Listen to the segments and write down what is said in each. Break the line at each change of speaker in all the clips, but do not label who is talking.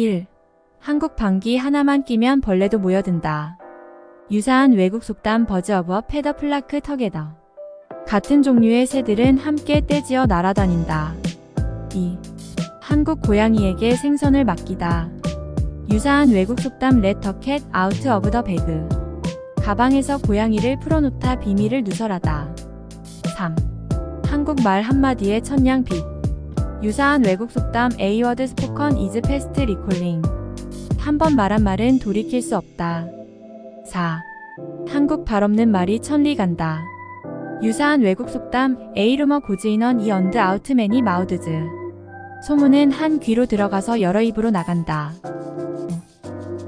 1. 한국 방귀 하나만 끼면 벌레도 모여든다. 유사한 외국 속담 버즈 어버 페더 플라크 터게더. 같은 종류의 새들은 함께 떼지어 날아다닌다. 2. 한국 고양이에게 생선을 맡기다. 유사한 외국 속담 레터캣 아우트 어브 더 배그. 가방에서 고양이를 풀어놓다 비밀을 누설하다. 3. 한국 말 한마디에 천냥 빛. 유사한 외국 속담 A워드 스포컨 이즈 패스트 리콜링. 한 번 말한 말은 돌이킬 수 없다. 4. 한국 발 없는 말이 천리 간다. 유사한 외국 속담 에이루머 고즈인원 이 언드 아우트맨이 마우드즈. 소문은 한 귀로 들어가서 여러 입으로 나간다.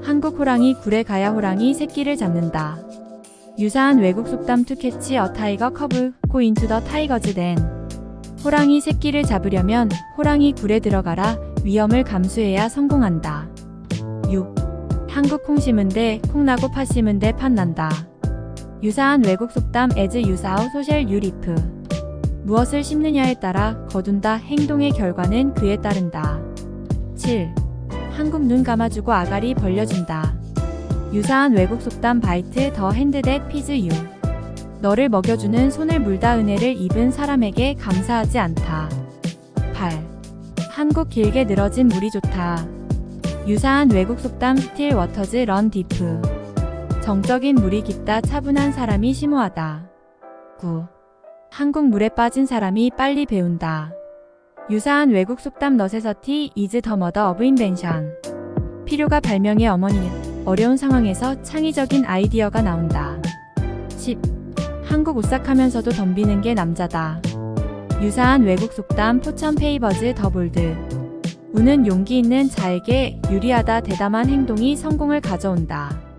한국 호랑이 굴에 가야 호랑이 새끼를 잡는다. 유사한 외국 속담 투 캐치 어 타이거 커브 고 인투 더 타이거즈 댄. 호랑이 새끼를 잡으려면 호랑이 굴에 들어가라 위험을 감수해야 성공한다. 6. 한국 콩 심은 데 콩나고 팥 심은 데 팥 난다. 유사한 외국 속담 as 유사우 소셜 유리프. 무엇을 심느냐에 따라 거둔다 행동의 결과는 그에 따른다. 7. 한국 눈 감아주고 아가리 벌려준다. 유사한 외국 속담 바이트 더 핸드 댓 피즈 유. 너를 먹여주는 손을 물다 은혜를 입은 사람에게 감사하지 않다. 8. 한국 길게 늘어진 물이 좋다. 유사한 외국 속담 스틸 워터즈 런 디프. 정적인 물이 깊다 차분한 사람이 심오하다. 9. 한국 물에 빠진 사람이 빨리 배운다. 유사한 외국 속담 너세서 티 이즈 더 머더 어브 인벤션. 필요가 발명의 어머니는 어려운 상황에서 창의적인 아이디어가 나온다. 10. 한국 오싹하면서도 덤비는 게 남자다. 유사한 외국 속담 포천 페이버즈 더 볼드. 운은 용기 있는 자에게 유리하다 대담한 행동이 성공을 가져온다.